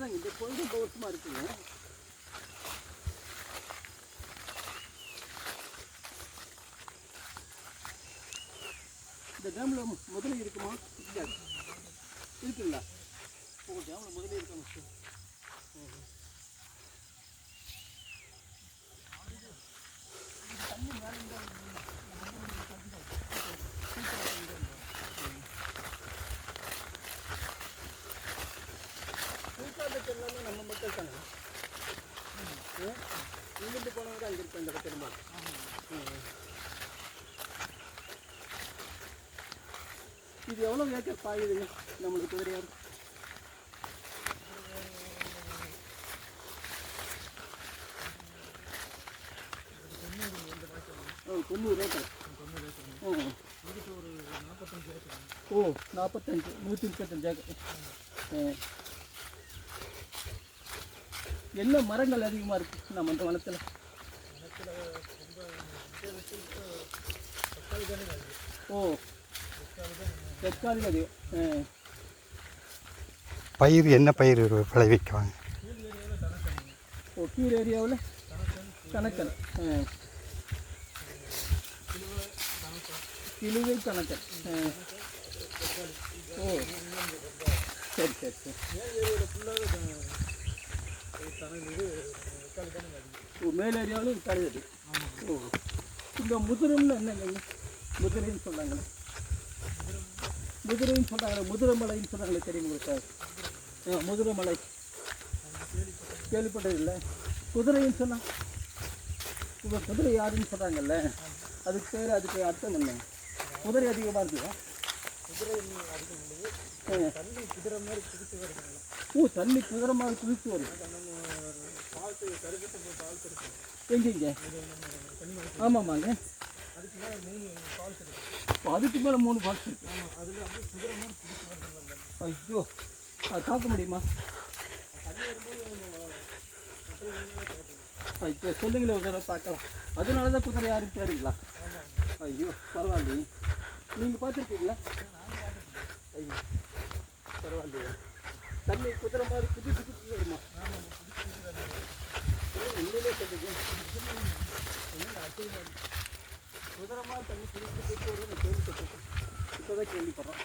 அதான் இந்த கொஞ்சம் தோஷமாக இருக்குங்க. இந்த டேமில் முதல்ல இருக்குமா? இருக்காது இருக்குங்களா உங்கள் டேமில் முதல்ல இருக்கா எல்லாமே நம்ம மக்கள் தானே? இங்கிருந்து போனவங்க அங்கே இருக்க இந்த இடத்துல இது எவ்வளோ ஏக்கர் பாயுதுங்க? நம்மளுக்கு குதிரையார் ஓ தொண்ணூறு ஏக்கர். ஓ. ஓ நாற்பத்தஞ்சு நூற்றி முப்பத்தஞ்சு ஏக்கர். ஆ. என்ன மரங்கள் அதிகமாக இருக்கு நம்ம அந்த வனத்தில்? ஓ தற்காலிக அதிகம் ஆ. பயிர் என்ன பயிர் விளைவிக்குவாங்க ஓ கீழ் ஏரியாவில்? கணக்கன். கிழுவை கணக்கன். ஓ சரி சரி சரி. ஓ மேல் ஏரியாவிலும் கழுது ஓ. இந்த முதிரம்னு என்னங்க முதிரைன்னு சொன்னாங்களே. முதிரைன்னு சொன்னாங்களே முதிரமலைன்னு சொன்னாங்களே தெரியும் உங்களுக்கு? ஆ முதிரமலை. கேள்விப்பட்டது இல்லை. குதிரைன்னு சொன்னா? இப்போ குதிரை யாருன்னு சொன்னாங்கல்ல? அதுக்கு பேர் அதுக்கு அர்த்தம் என்ன? குதிரை அதிகமாக இருக்குதா? ஆ. ஓ தண்ணி குதிரை மாதிரி குதித்து வருது. எங்கெங்க? ஆமாம்மாங்க அதுக்கு மேலே மூணு பால்ஸ் இருக்கு. ஐயோ அது பார்க்க முடியுமா? ஐயோ சொல்லுங்களேன் ஒரு தடவை பார்க்கலாம். அதனால தான் குதிரை யாரும் தேடுங்களா ஐயோ பரவாயில்லையே. நீங்கள் பார்த்துருக்கீங்களா? ஐயோ பரவாயில்லையே. தண்ணி குதிரை மாதிரி குதி வருமா? சுதரமாக தண்ணி குடிக்கிறதுக்கு ஒரு கேள்விப்பட்டிருக்கோம் இப்போ தான் கேள்விப்படுறோம்